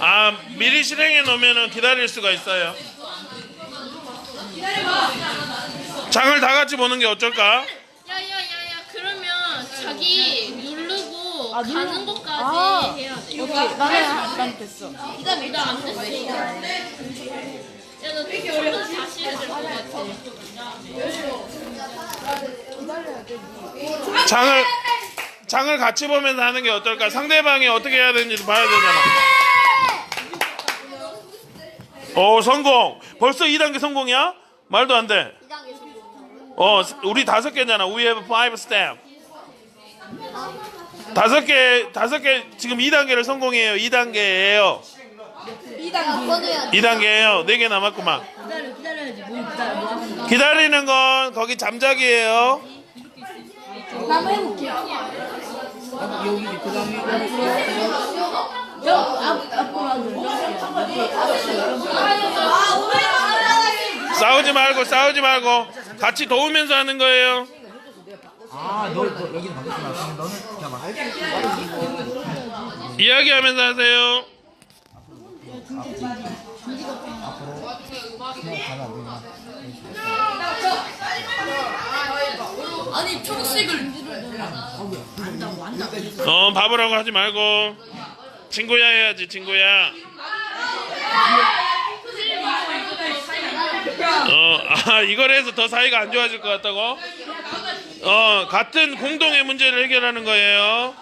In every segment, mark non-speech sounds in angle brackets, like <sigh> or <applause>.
아 미리 실행해 놓으면 기다릴 수가 있어요. 장을 다 같이 보는 게 어쩔까? 야야야야 그러면 자기 누르고 아, 가는. 것까지 아. 해야 돼. 오케이 나는 난 됐어 나안 됐어. 야너 되게 어려워. 다시 해야 될 것 같아. 장을 장을 같이 보면서 하는 게 어떨까? 상대방이 어떻게 해야 되는지 봐야 되잖아. 오 성공. 벌써 2단계 성공이야? 말도 안 돼. 어 우리 다섯 개잖아. We have five step. 다섯 개 다섯 개 지금 2단계를 성공해요. 2단계예요. 2단계예요. 네개 남았구만. 기다려 기다려야지 뭐 기다려 뭐 하는 기다리는 건 거기 잠자기예요. 나 한번 해볼게 여기 그 다음에 싸우지 말고 싸우지 말고 같이 도우면서 하는 거예요. 아, 너, 너 여기는 바뀌었구나. 너는 그냥 막. 이야기하면서 하세요. 아니 초록색을 어 바보라고 하지 말고 친구야 해야지 친구야. 어 아 이걸 해서 더 사이가 안 좋아질 것 같다고? 어 같은 공동의 문제를 해결하는 거예요.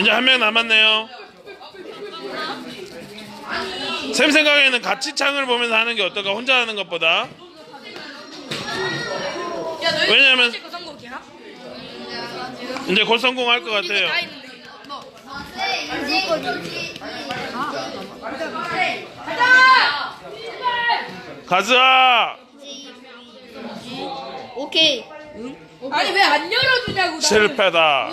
이제 한 명 남았네요. 쌤 생각에는 같이 창을 보면서 하는 게 어떨까? 혼자 하는 것보다. 왜냐면 이제 곧 성공할 것 같아요. 가즈아 오케이. 아니 왜 안 열어주냐고 실패다.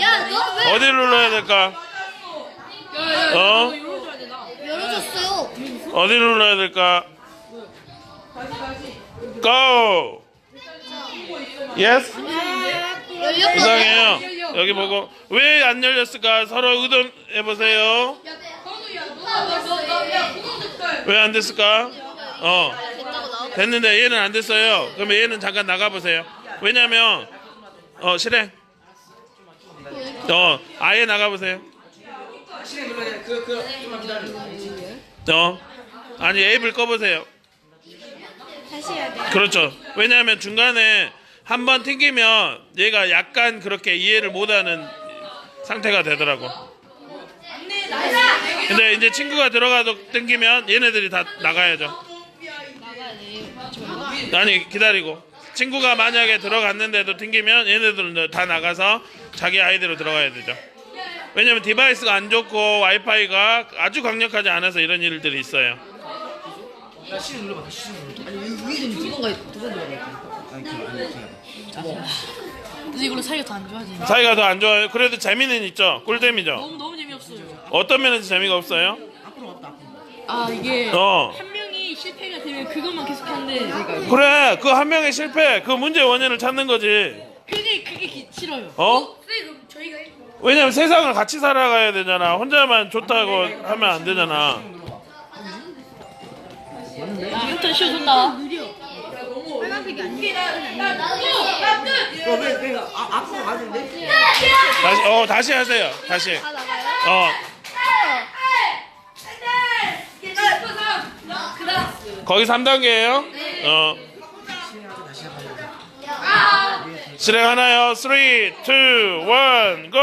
야너 왜 어디 눌러야 될까? 어? 열어줬어요? 어디 눌러야 될까? Go. Yes. 이상해요. 여기 보고 왜 안 열렸을까? 서로 의논해 보세요. 왜 안 됐을까? 어. 됐는데 얘는 안 됐어요. 그러면 얘는 잠깐 나가 보세요. 왜냐면 어 실행. 어 아예 나가 보세요. 어 아니 앱을 꺼보세요. 다시 해야 돼. 그렇죠. 왜냐하면 중간에 한 번 튕기면 얘가 약간 그렇게 이해를 못하는 상태가 되더라고. 근데 이제 친구가 들어가도 땡기면 얘네들이 다 나가야죠. 아니 기다리고 친구가 만약에 들어갔는데도 튕기면 얘네들은 다 나가서 자기 아이디로 들어가야 되죠. 왜냐면 디바이스가 안 좋고 와이파이가 아주 강력하지 않아서 이런 일들이 있어요. 야, 시즌 눌러봐. 다시 시즌 눌러봐. 아니 위는 두 번가 두번 들어가 아니, 그거. 근데 이걸로 사이가 더 안 좋아지네 사이가 더 안 좋아요. 그래도 재미는 있죠. 꿀잼이죠. 너무 너무 재미없어요 어떤 면에서 재미가 없어요? 앞으로 왔다, 앞으로. 아 이게 어. 한 명이 실패가 되면 그것만 계속 하는데 그래 그 한 명의 실패 그 문제 원인을 찾는 거지 그게 그게 기- 싫어요 어? 왜냐면 세상을 같이 살아가야 되잖아. 혼자만 좋다고 하면 안 되잖아. 아 한턴 쉬어준다 너 왜, 왜, 아, 앞으로 가는데? 다시 어 다시 하세요. 다시. 어. 거기 3단계예요? 어 실행하나요? 3, 2, 1, GO!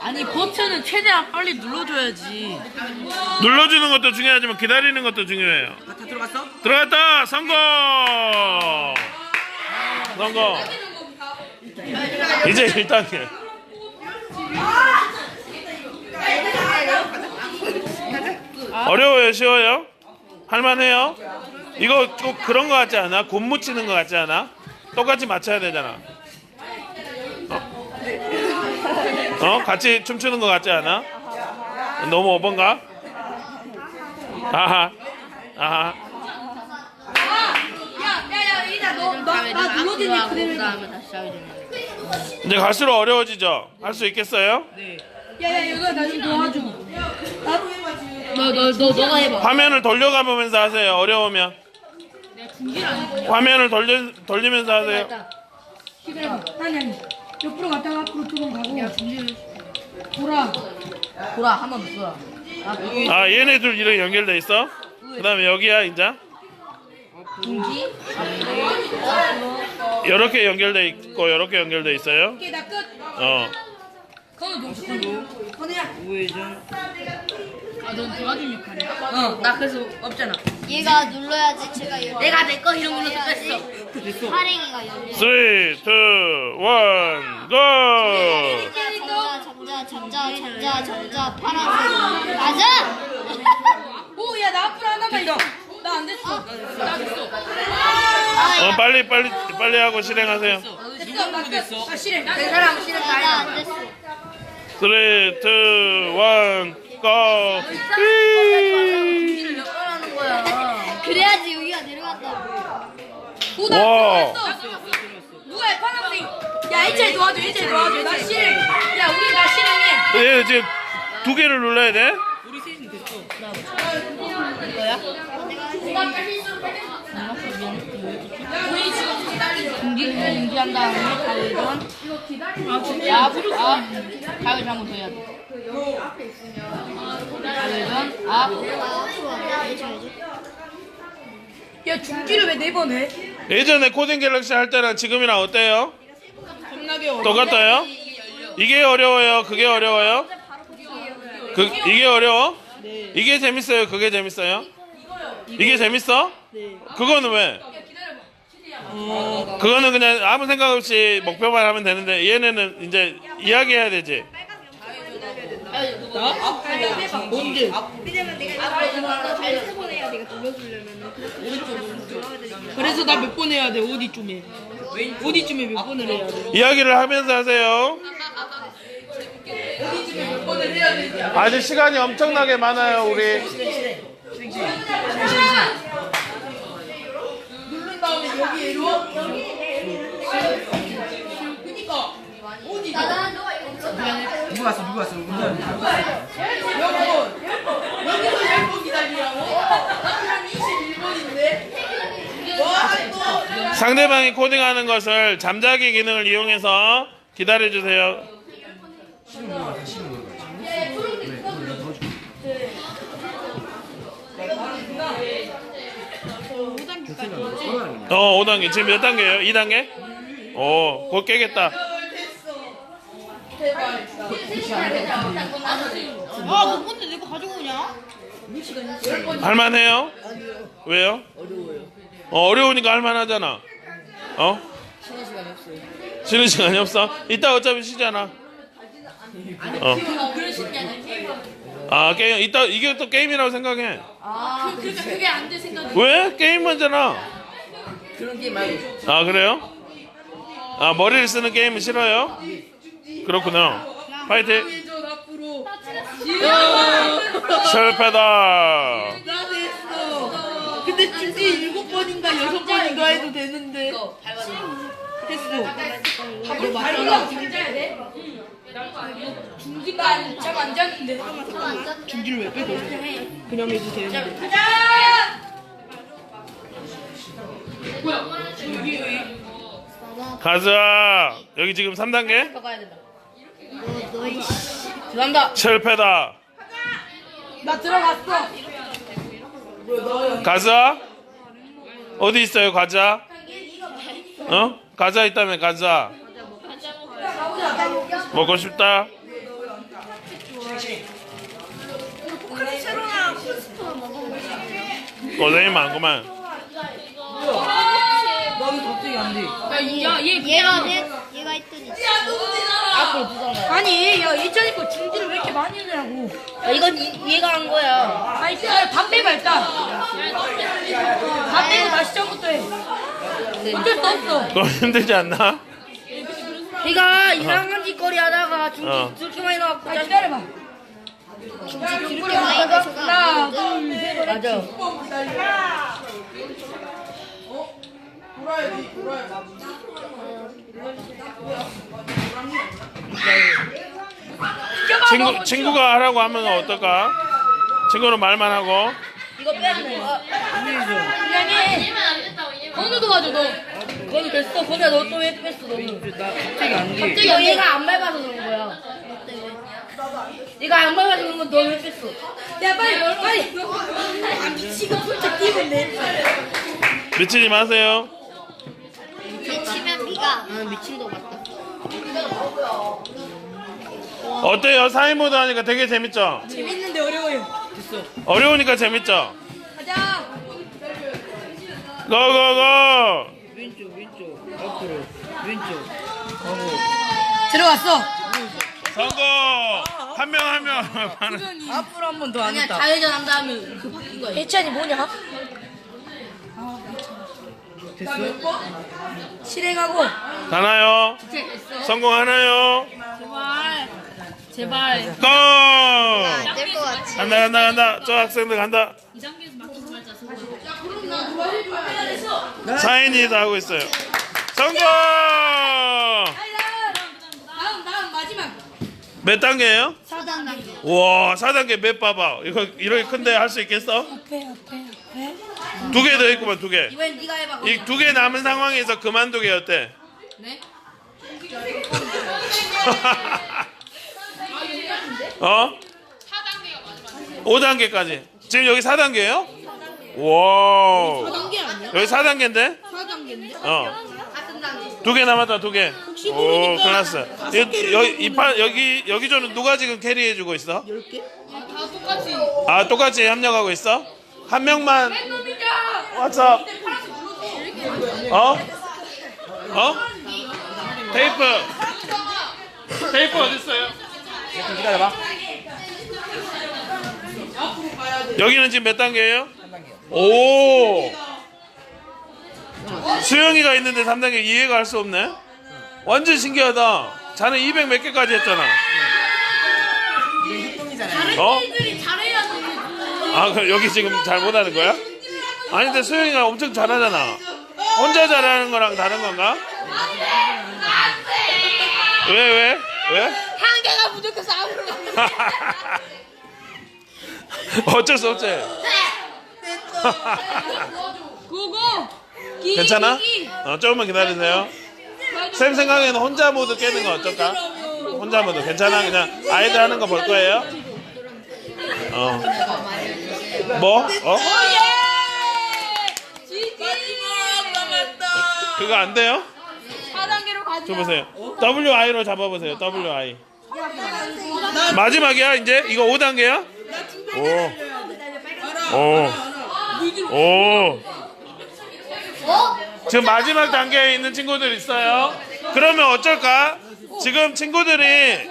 아니 버튼은 최대한 빨리 눌러줘야지. 눌러주는 것도 중요하지만 기다리는 것도 중요해요. 다, 다 들어갔어? 들어갔다! 성공! 성공. 이제 1단계 어려워요? 쉬워요? 할만해요? 이거 꼭 그런 거 같지 않아? 곰 묻히는 거 같지 않아 똑같이 맞춰야 되잖아 어, 어? 같이 춤추는 거 같지 않아 너무 오버인가 아하 아하. 그대로 다음에 다시 하게. 이제 갈수록 어려워지죠? 할 수 있겠어요? 야야 이거 나좀 도와줘 너너 너 너가 해봐. 화면을 돌려가보면서 하세요. 어려우면. 화면을 돌려, 돌리면서 하세요. 기다려봐 아니 아니 옆으로 갔다가 앞으로 조금 가고 돌아 돌아 한번더 돌아. 아 여기 아, 얘네들 이렇게 연결돼 있어? 그 다음에 여기야, 이제. 중지. 이렇게 연결돼 있고, 이렇게 연결돼 있어요. 오케이 나 끝 어. 건우 동시로 건우야 우회전. 아넌 도와준 역할이야? 어. 나 그래서 없잖아. 얘가 눌러야지 제가 열. 내가 내 거 이런 걸로 뺐어. 파랭이가 열려. 3, 2, 1, GO! 전자 전자 전자 전자 파란색 맞아? 오 야 나 앞으로 하나만 이거 나안 됐어 나 됐어 어, 빨리, 빨리, 빨리 하고 실행하세요. 됐어 나 됐어 아 싫어 내 사람 싫은 나안 됐어. 3, 2, 1, 거야? 그래야지 여기가. 오나 와. 누가 해 파란색 야 일제히 도와줘 일제히 도와줘 나 실행 야 우리 나 실행해 얘 지금 두 개를 눌러야 돼? 중지 중지한 다음에 가위전. 아 앞, 앞. 가위전 한번 더 해야 돼. 앞. 야 중지를 왜 네 번 해? 예전에 코딩 갤럭시 할 때랑 지금이랑 어때요? 겁나게 똑같아요? 이게 어려워요? 그게 어려워요? 그 이게 어려워? 이게 재밌어요? 그게 재밌어요? 이게 재밌어? 그거는 왜? 그거는 그냥 아무 생각 없이 목표만 하면 되는데 얘네는 이제 이야기해야 되지. 뭔데? 그래서 나 몇 번 해야 돼? 어디쯤에? 어디쯤에 몇 번을 해야 돼? 이야기를 하면서 하세요. 아직 시간이 엄청나게 많아요, 우리. 누 구 왔어? 누구 왔어? 운전 누구 왔어? 상대방이 코딩하는 것을 잠자기 기능을 이용해서 기다려 주세요. 어, 5단계. 지금 몇 단계예요? 2단계? 오, 곧 깨겠다. 아, 너 뭔데 내거 가지고 오냐? 할만해요? 왜요? 어, 어려우니까 할만하잖아. 어? 쉬는 시간이 없어. 이따 어차피 쉬잖아. 어. 아, 게임, 이따, 이게 또 게임이라고 생각해. 그러니까 그게 안 돼 생각이 왜? 게임만잖아. 그런 게 말고. 아, 그래요? 아, 머리를 쓰는 게임은 싫어요? 그렇구나. 파이팅! 실패다! 나 됐어. 근데 중지 일곱 번인가 여섯 번인가 해도 되는데. 됐어. 너 맞잖아. 중지가 잠깐 앉았는데 중지를 왜 빼고? 그냥 해도 되는데. 가자! 여기 지금 3단계? 가야 된다. 너 너희 들어간다. 실패다! 나 들어갔어 가자! 어디 있어요, 과자? 어? 과자 있다며, 과자. 먹고 싶다? 고생이 많구만. 갑자기 안 돼. 얘가 내 얘가 있더니 앞으로 부상 아니 야 일자리 거 중지를 왜 이렇게 많이 하냐고 아, 이건 이, 얘가 한 거야. 아니 일단 다 빼봐 일단 다 빼고 다시 처음부터 해 어쩔 수 없어 너무 힘들지 않나? 얘가 이상한 짓거리 하다가 중지 어. 그렇게 많이 나왔고. 아 기다려봐 그렇게 많이 가져가. 하나, 둘, 셋. 맞아. 친구 친구가 하라고 하면 어떨까? 친구는 말만 하고 이거 빼야네. 그냥 건우도 맞아, 너. 건우 됐어. 건우야, 너 또 왜 뺐어, 너는? 갑자기 안 돼. 갑자기. 얘가 안 밟아서 그런 거야. 얘가 안 밟아서 그런 건너왜 뺐어? 야, 빨리, 빨리. 아, 미치고 혼자 뛰면 돼. 미치지 마세요. 나는 미친 거 같다. 어때요? 4인 모드 하니까 되게 재밌죠? 재밌는데 어려워요. 어려우니까 재밌죠? 가자. 고고고! 왼쪽 왼쪽 앞으로 왼쪽 하고 들어갔어. 성공! 한 명 한명 <laughs> 하는 앞으로 한 번 더 안 그냥 했다. 자회전 한 다음에 그 바뀐 거야. 해찬이 뭐냐? 됐어? 실행하고. 가나요? 성공하나요? 제발. 제발. 고! 안될 것 같아. 간다 간다 간다 저 학생들 간다 4인이 다 하고 있어요 성공! 다음, 다음, 마지막. 몇 단계예요? 4단 단계. 우와 4단계 몇 봐봐 이거 이렇게 큰데 할 수 있겠어? 앞에, 앞에. 두 개더 있구만 두 개 이번엔 네가 해봐. 이 두 개 남은 상황에서 그만두기 어때? 네? <laughs> 어? 5단계까지 지금 여기 4단계예요? 와 단계 아니야? 여기 4단계인데? 4단계인데? 어. 두 개 남았다 두 개. 오, 끝났어. 여기 여기 이판 여기 여기 저는 누가 지금 캐리해 주고 있어? 다 똑같이. 아 똑같이 협력하고 있어? 한 명만. 왓츠업? 어? 어? 테이프. 테이프 어디 있어요? 기다려봐. 여기는 지금 몇 단계예요? 오. 수영이가 있는데 3단계 이해가 할 수 없네. 완전 신기하다. 자네 200 몇 개까지 했잖아. 어? 아, 그럼 여기 지금 잘 못하는 거야? 아니, 근데 수영이가 엄청 잘하잖아. 혼자 잘하는 거랑 다른 건가? 왜, 왜? 왜? 한 개가 부족해서 아무도 <laughs> 어쩔 수 없지. 고고. <laughs> 괜찮아? 어, 조금만 기다리세요. 쌤 생각에는 혼자 모드 깨는 거 어떨까? 혼자 모드 괜찮아? 그냥 아이들 하는 거 볼 거예요? 어. 뭐? 어? 그거 안 돼요? 4단계로 가자. 줘 보세요. WI로 잡아보세요. WI. 마지막이야 이제? 이거 5단계야? 오. 오. 오. 지금 마지막 단계에 있는 친구들 있어요. 그러면 어쩔까? 지금 친구들이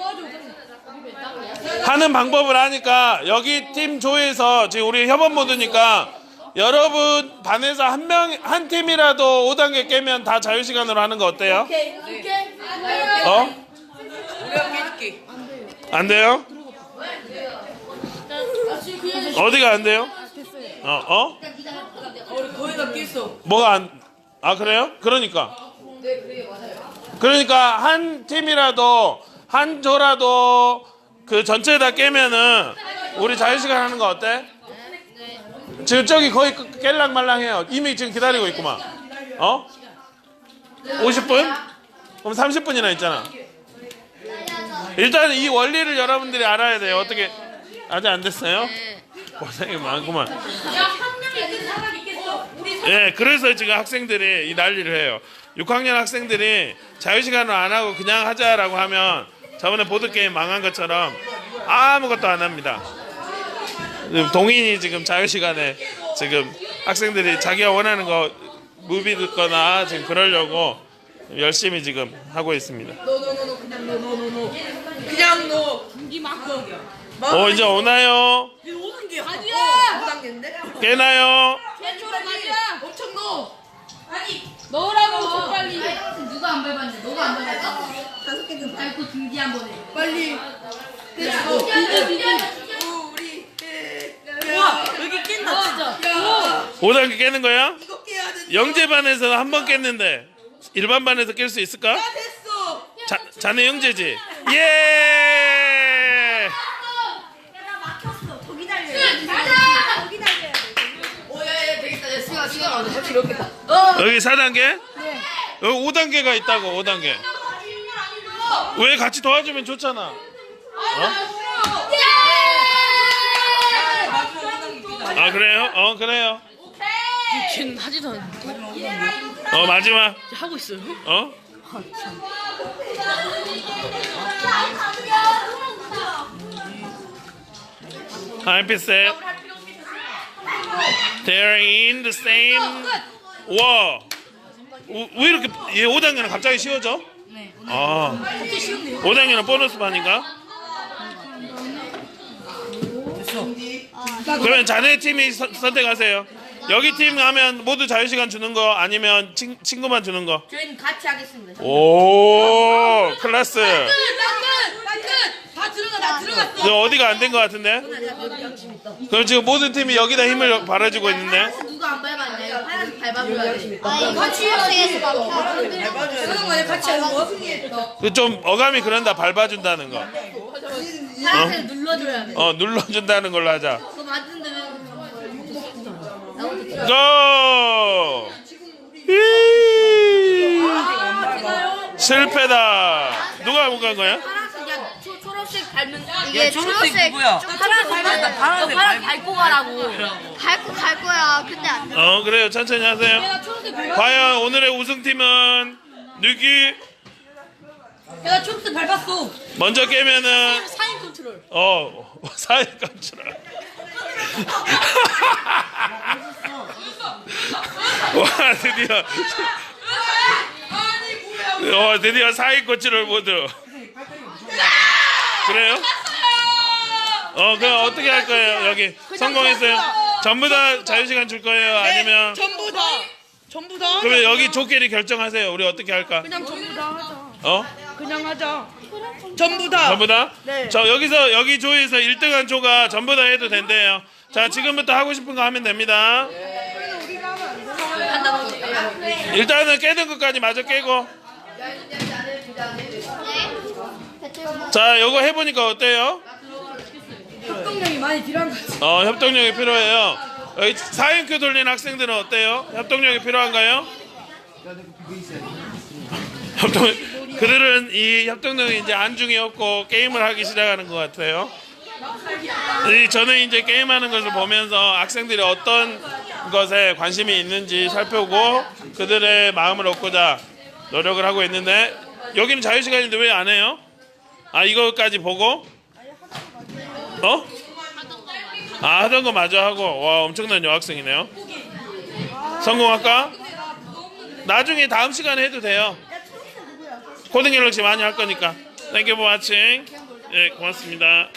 하는 방법을 하니까 여기 팀 조에서 지금 우리 협업 모드니까 여러분 반에서 한 명 한 팀이라도 5단계 깨면 다 자유 시간으로 하는 거 어때요? 어? 안 돼요? 어디가 안 돼요? 어? 어? 뭐가 안? 아 그래요? 그러니까. 그러니까 한 팀이라도 한 조라도 그 전체 다 깨면은 우리 자유시간 하는 거 어때? 지금 저기 거의 그- 깰랑 말랑해요. 이미 지금 기다리고 있구만. 어? 50분? 그럼 30분이나 있잖아. 일단 이 원리를 여러분들이 알아야 돼요. 어떻게 아직 안 됐어요? 고생이 많구만. 예, 그래서 지금 학생들이 이 난리를 해요. 6학년 학생들이 자유시간을 안 하고 그냥 하자라고 하면 저번에 보드게임 망한 것처럼 아무것도 안 합니다. 동인이 지금 자유시간에 지금 학생들이 자기가 원하는 거 무비 듣거나 지금 그러려고 열심히 지금 하고 있습니다. 노노노노 그냥 노노노노. 그냥 노. 공기 막고. 어, 이제 오나요? 오는 게 아니야. 5단계인데? 깨나요? 최초로 가자. 엄청 노. 너라고 더 빨리. 누가 안 밟았는데? 너가 안 밟았어? 다섯 개 든. 밟고 등지 한 번에. 빨리. 그래. 진짜. 5단계 깨는 거야? 영재 반에서 한번 깼는데 일반 반에서 깰 수 있을까? 자, 자네 영재지? 예! 여기 4단계? 여기 5단계가 있다고 5단계 왜 같이 도와주면 좋잖아 어? 아 그래요? 어 그래요 쟤는 하지도 않는데 어 마지막 하고 있어요. 어? I'm set. They're in the same. 와. 우- 왜 이렇게 얘 5단계는 갑자기 쉬워져? 네. 아. 5단계는 보너스 반인가? 그러면 자네 팀이 선- 선택하세요. 여기 팀 하면 모두 자유시간 주는 거 아니면 친, 친구만 주는 거? 저희는 같이 하겠습니다. 오 클래스 다 들어가, 다 들어갔어. 저 어디가 안 된 것 같은데 그럼 지금 모든 팀이 여기다 힘을 발해주고 있는데 누가 안 밟았냐? 밟아줘야 돼. 아 이거 주유소에서 막 그런 거에 같이 하는 거? 그좀 어감이 그런다. 밟아준다는 거. 파란색 눌러줘야 돼. 어 눌러준다는 걸로 하자. 그거 맞은 고! 히! 실패다. 누가 못 간 거야? 초, 초록색 밟는 이게 초록색 파란색 밟아. 파란색 파란색 밟고 가라고. 밟고 갈 거야. 근데 안 돼. 어 그래요 천천히 하세요 과연 오늘의 우승팀은 누기 내가 초록색 밟았어. 먼저 깨면은 사인 컨트롤. 어 <laughs> 사회 컨트롤 <laughs> 와 드디어 어 드디어 사회 컨트롤 모드 그래요? 어 그럼 어떻게 할 거예요? 여기 성공했어요? 전부 다. 자유시간 줄 거예요? 아니면 전부 다. 전부 다 그러면 여기 조끼리 결정하세요. 우리 어떻게 할까? 그냥 전부 다 하자. 어? 그냥 하자. 전부 다. 전부 다? 네. 저 여기서 여기 조에서 1등한 조가 전부 다 해도 된대요. 자 지금부터 하고 싶은 거 하면 됩니다. 일단은 깨는 것까지 마저 깨고. 자 요거 해보니까 어때요? 협동력이 많이 필요한 거 같아. 어 협동력이 필요해요. 여기 4인큐 돌린 학생들은 어때요? 협동력이 필요한가요? 협동 그들은 이 협동력이 이제 안중이 없고 게임을 하기 시작하는 것 같아요. 이 저는 이제 게임하는 것을 보면서 학생들이 어떤 것에 관심이 있는지 살펴보고 그들의 마음을 얻고자 노력을 하고 있는데 여기는 자유 시간인데 왜 안 해요? 아 이거까지 보고 어? 아 하던 거 마저 하고 와 엄청난 여학생이네요. 성공할까? 나중에 다음 시간에 해도 돼요. 코딩 갤럭시 많이 할 거니까. You for watching. 예, 고맙습니다.